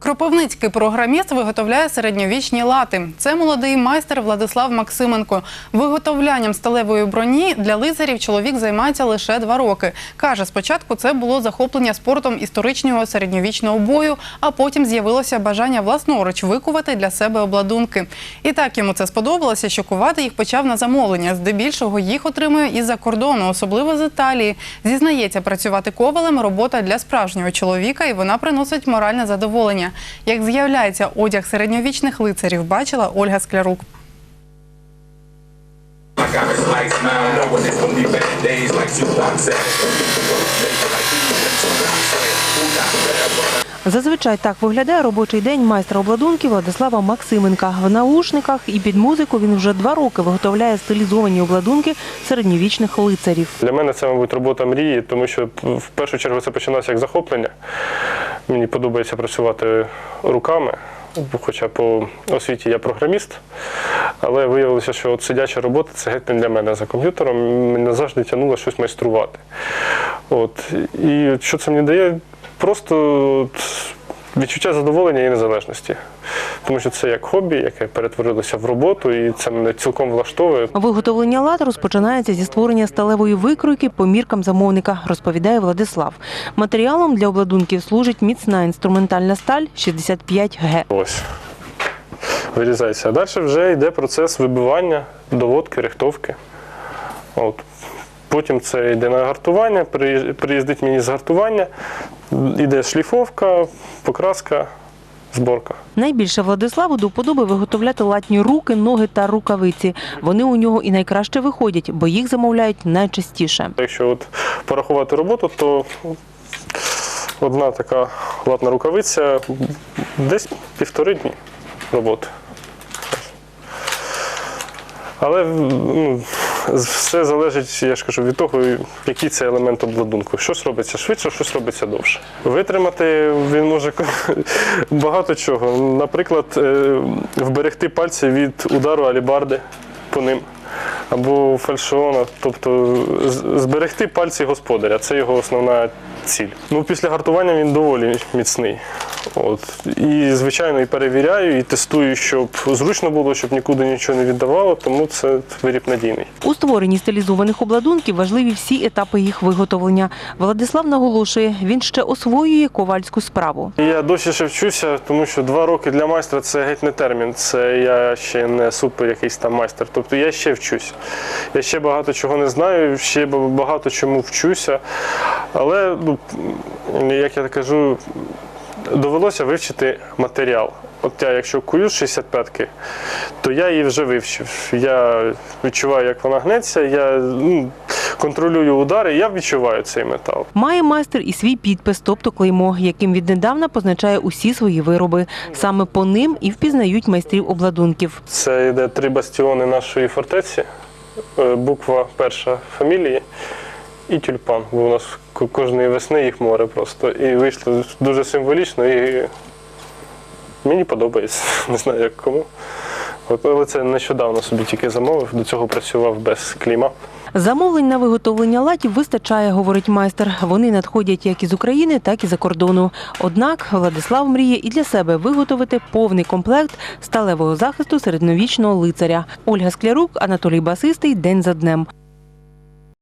Кропивницький програміст виготовляє середньовічні лати. Це молодий майстер Владислав Максименко. Виготовлянням сталевої броні для лицарів чоловік займається лише два роки. Каже, спочатку це було захоплення спортом історичного середньовічного бою, а потім з'явилося бажання власноруч викувати для себе обладунки. І так йому це сподобалося, що кувати їх почав на замовлення. Здебільшого їх отримує із-за кордону, особливо з Італії. Зізнається, працювати ковалем робота для справжнього чоловіка, і вона приносить моральне задоволення. Як з'являється одяг середньовічних лицарів, бачила Ольга Склярук. Зазвичай так виглядає робочий день майстра обладунків Владислава Максименка. В наушниках і під музику він вже два роки виготовляє стилізовані обладунки середньовічних лицарів. Для мене це, мабуть, робота мрії, тому що в першу чергу це починалося як захоплення. Мені подобається працювати руками, хоча по освіті я програміст, але виявилося, що от сидяча робота це геть не для мене за комп'ютером. Мене завжди тягнуло щось майструвати. От. І що це мені дає? Просто от відчуття задоволення і незалежності. Тому що це як хобі, яке перетворилося в роботу, і це мене цілком влаштовує. Виготовлення лад розпочинається зі створення сталевої викройки по міркам замовника, розповідає Владислав. Матеріалом для обладунків служить міцна інструментальна сталь 65Г. Ось. Вирізається. А далі вже йде процес вибивання, доводки, рихтовки. От. Потім це йде на гартування, приїздить мені з гартування, йде шліфовка, покраска, зборка. Найбільше Владиславу до вподоби виготовляти латні руки, ноги та рукавиці. Вони у нього і найкраще виходять, бо їх замовляють найчастіше. Якщо от порахувати роботу, то одна така латна рукавиця десь півтори дні роботи. Але ну, все залежить, я ж кажу, від того, який це елемент обладунку. Щось робиться швидше, щось робиться довше. Витримати він може багато чого. Наприклад, е, вберегти пальці від удару алібарди по ним. Або фальшона, тобто зберегти пальці господаря. Це його основна ціль. Ну, після гартування він доволі міцний. От. І, звичайно, і перевіряю, і тестую, щоб зручно було, щоб нікуди нічого не віддавало, тому це виріб надійний. У створенні стилізованих обладунків важливі всі етапи їх виготовлення. Владислав наголошує, він ще освоює ковальську справу. Я досі ще вчуся, тому що два роки для майстра це геть не термін. Це я ще не супер якийсь там майстер. Тобто я ще вчусь. Я ще багато чого не знаю, ще багато чому вчуся. Але, ну, як я кажу, довелося вивчити матеріал. От я, якщо кую 65-ки, то я її вже вивчив. Я відчуваю, як вона гнеться, я ну, контролюю удари, я відчуваю цей метал. Має майстер і свій підпис, тобто клеймо, яким віднедавна позначає усі свої вироби. Саме по ним і впізнають майстрів обладунків. Це йде три бастіони нашої фортеці, Е, буква перша фамілії і тюльпан. Бо у нас кожної весни їх море просто. І вийшло дуже символічно і мені подобається. Не знаю як кому. От, але це нещодавно собі тільки замовив, до цього працював без кліма. Замовлень на виготовлення латів вистачає, говорить майстер. Вони надходять як із України, так і за кордону. Однак Владислав мріє і для себе виготовити повний комплект сталевого захисту середньовічного лицаря. Ольга Склярук, Анатолій Басистий. День за днем.